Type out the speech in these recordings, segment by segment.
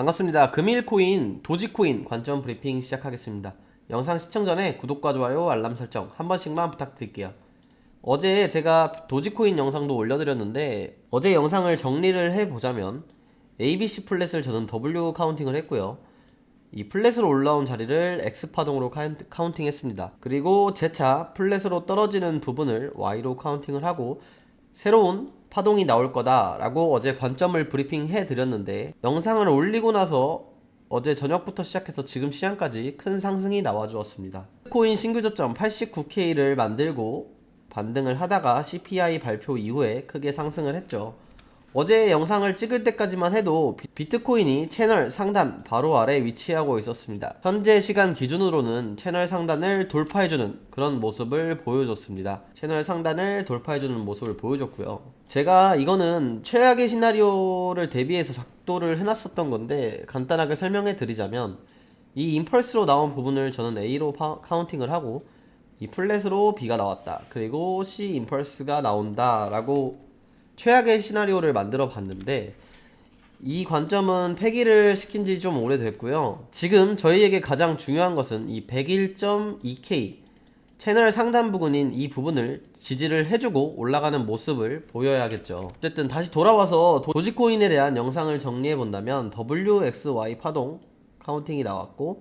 반갑습니다. 금일코인, 도지코인 관점 브리핑 시작하겠습니다. 영상 시청 전에 구독과 좋아요, 알람 설정 한 번씩만 부탁드릴게요. 어제 제가 도지코인 영상도 올려드렸는데 어제 영상을 정리를 해보자면 ABC 플랫을 저는 W 카운팅을 했고요. 이 플랫으로 올라온 자리를 X 파동으로 카운- 카운팅했습니다. 그리고 재차 플랫으로 떨어지는 부분을 Y로 카운팅을 하고 새로운 파동이 나올 거다라고 어제 관점을 브리핑해 드렸는데 영상을 올리고 나서 어제 저녁부터 시작해서 지금 시장까지 큰 상승이 나와 주었습니다. 코인 신규 저점 89K를 만들고 반등을 하다가 CPI 발표 이후에 크게 상승을 했죠. 어제 영상을 찍을 때까지만 해도 비- 비트코인이 채널 상단 바로 아래 위치하고 있었습니다. 현재 시간 기준으로는 채널 상단을 돌파해주는 그런 모습을 보여줬습니다. 채널 상단을 돌파해주는 모습을 보여줬고요. 제가 이거는 최악의 시나리오를 대비해서 작도를 해놨었던 건데 간단하게 설명해 드리자면 이 임펄스로 나온 부분을 저는 A로 파- 카운팅을 하고 이 플랫으로 B가 나왔다. 그리고 C 임펄스가 나온다 라고 최악의 시나리오를 만들어 봤는데 이 관점은 폐기를 시킨 지 좀 오래됐고요. 지금 저희에게 가장 중요한 것은 이 101.2K 채널 상단 부분인 이 부분을 지지를 해주고 올라가는 모습을 보여야겠죠. 어쨌든 다시 돌아와서 도- 도지코인에 대한 영상을 정리해 본다면 WXY 파동 카운팅이 나왔고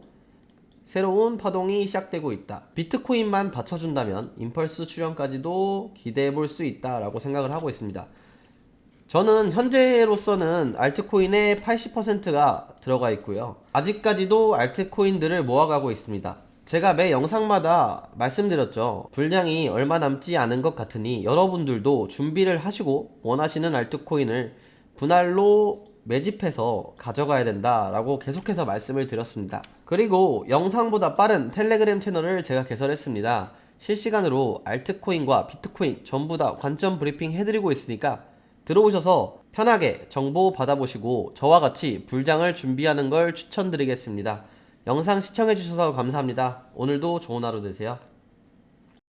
새로운 파동이 시작되고 있다. 비트코인만 받쳐준다면 임펄스 출현까지도 기대해 볼 수 있다라고 생각을 하고 있습니다. 저는 현재로서는 알트코인의 80%가 들어가 있고요. 아직까지도 알트코인들을 모아가고 있습니다. 제가 매 영상마다 말씀드렸죠. 분량이 얼마 남지 않은 것 같으니 여러분들도 준비를 하시고 원하시는 알트코인을 분할로 매집해서 가져가야 된다라고 계속해서 말씀을 드렸습니다. 그리고 영상보다 빠른 텔레그램 채널을 제가 개설했습니다. 실시간으로 알트코인과 비트코인 전부 다 관점 브리핑 해드리고 있으니까 들어오셔서 편하게 정보 받아보시고 저와 같이 불장을 준비하는 걸 추천드리겠습니다. 영상 시청해주셔서 감사합니다. 오늘도 좋은 하루 되세요.